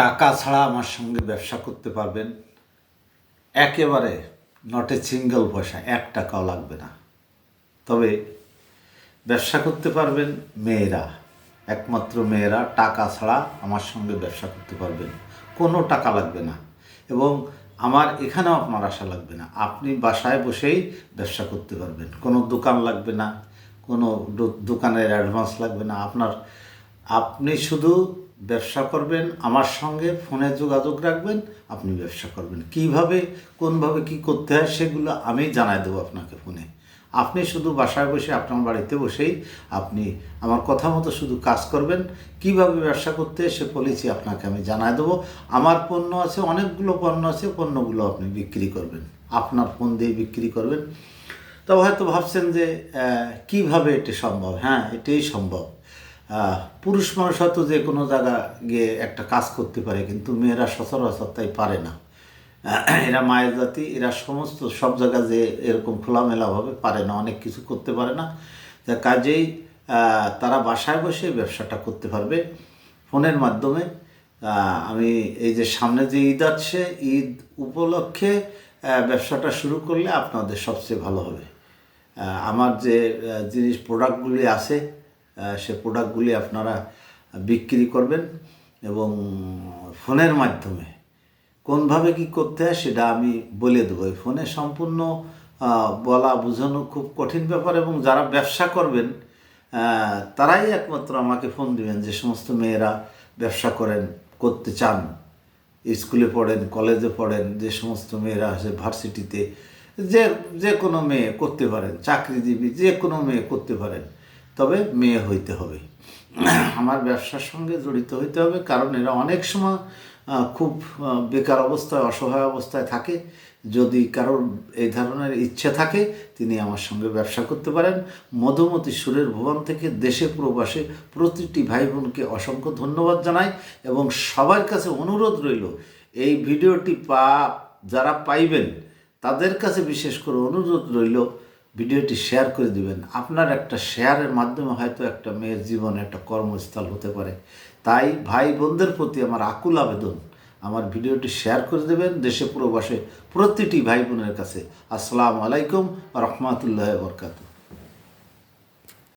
টাকা ছাড়া আমার সঙ্গে ব্যবসা করতে পারবেন। একেবারে নট এ সিঙ্গেল পয়সা, এক টাকাও লাগবে না। তবে ব্যবসা করতে পারবেন মেয়েরা, একমাত্র মেয়েরা টাকা ছাড়া আমার সঙ্গে ব্যবসা করতে পারবেন। কোনো টাকা লাগবে না এবং আমার এখানেও আপনার আশা লাগবে না। আপনি বাসায় বসেই ব্যবসা করতে পারবেন। কোনো দোকান লাগবে না, কোনো দোকানের অ্যাডভান্স লাগবে না। আপনার, আপনি শুধু ব্যবসা করবেন, আমার সঙ্গে ফোনে যোগাযোগ রাখবেন, আপনি ব্যবসা করবেন। কীভাবে, কোনভাবে কি করতে হয় সেগুলো আমি জানাই দেবো আপনাকে ফোনে। আপনি শুধু বাসায় বসে, আপনার বাড়িতে বসেই আপনি আমার কথা মতো শুধু কাজ করবেন। কীভাবে ব্যবসা করতে সে পলিসি আপনাকে আমি জানাই দেবো। আমার পণ্য আছে, অনেকগুলো পণ্য আছে, পণ্যগুলো আপনি বিক্রি করবেন। আপনার ফোন দিয়ে বিক্রি করবেন। তবে হয়তো ভাবছেন যে কীভাবে এটি সম্ভব? হ্যাঁ এটাই সম্ভব। পুরুষ মানুষ হয়তো যে কোনো জায়গা গিয়ে একটা কাজ করতে পারে, কিন্তু মেয়েরা সচরাচর তাই পারে না। এরা মায়ের জাতি, এরা সমস্ত সব জায়গা যে এরকম খোলামেলাভাবে পারে না, অনেক কিছু করতে পারে না। তা কাজেই তারা বাসায় বসে ব্যবসাটা করতে পারবে। ফোনের মাধ্যমে আমি এই যে সামনে যে ঈদ আছে, ঈদ উপলক্ষে ব্যবসাটা শুরু করলে আপনাদের সবচেয়ে ভালো হবে। আমার যে জিনিস প্রোডাক্টগুলি আছে সে প্রোডাক্টগুলি আপনারা বিক্রি করবেন এবং ফোনের মাধ্যমে। কোনভাবে কি করতে হয় সেটা আমি বলে দেবো। ফোনে সম্পূর্ণ বলা বোঝানো খুব কঠিন ব্যাপার এবং যারা ব্যবসা করবেন তারাই একমাত্র আমাকে ফোন দিবেন যে সমস্ত মেয়েরা ব্যবসা করেন, করতে চান। স্কুলে পড়েন, কলেজে পড়েন, যে সমস্ত মেয়েরা আছে ভার্সিটিতে, যে যে কোনো মেয়ে করতে পারেন, চাকরিজীবী যে কোনো মেয়ে করতে পারেন। তবে মেয়ে হইতে হবে। আমার ব্যবসার সঙ্গে জড়িত হইতে হবে, কারণ এরা অনেক সময় খুব বেকার অবস্থায়, অসহায় অবস্থায় থাকে। যদি কারোর এই ধরনের ইচ্ছে থাকে, তিনি আমার সঙ্গে ব্যবসা করতে পারেন। মধুমতি সুরের ভুবন থেকে দেশে প্রবাসে প্রতিটি ভাই বোনকে অসংখ্য ধন্যবাদ জানাই এবং সবার কাছে অনুরোধ রইল, এই ভিডিওটি পা, যারা পাইবেন, তাদের কাছে বিশেষ করে অনুরোধ রইল ভিডিওটি শেয়ার করে দিবেন। আপনার একটা শেয়ারের মাধ্যমে হয়তো একটা মেয়ের জীবনে একটা কর্মস্থল হতে পারে। তাই ভাই বোনদের প্রতি আমার আকুল আবেদন। আমার ভিডিওটি শেয়ার করে দেবেন দেশে প্রবাসে প্রতিটি ভাই বোনের কাছে। আসসালামু আলাইকুম রহমতুল্লাহ বরকাতু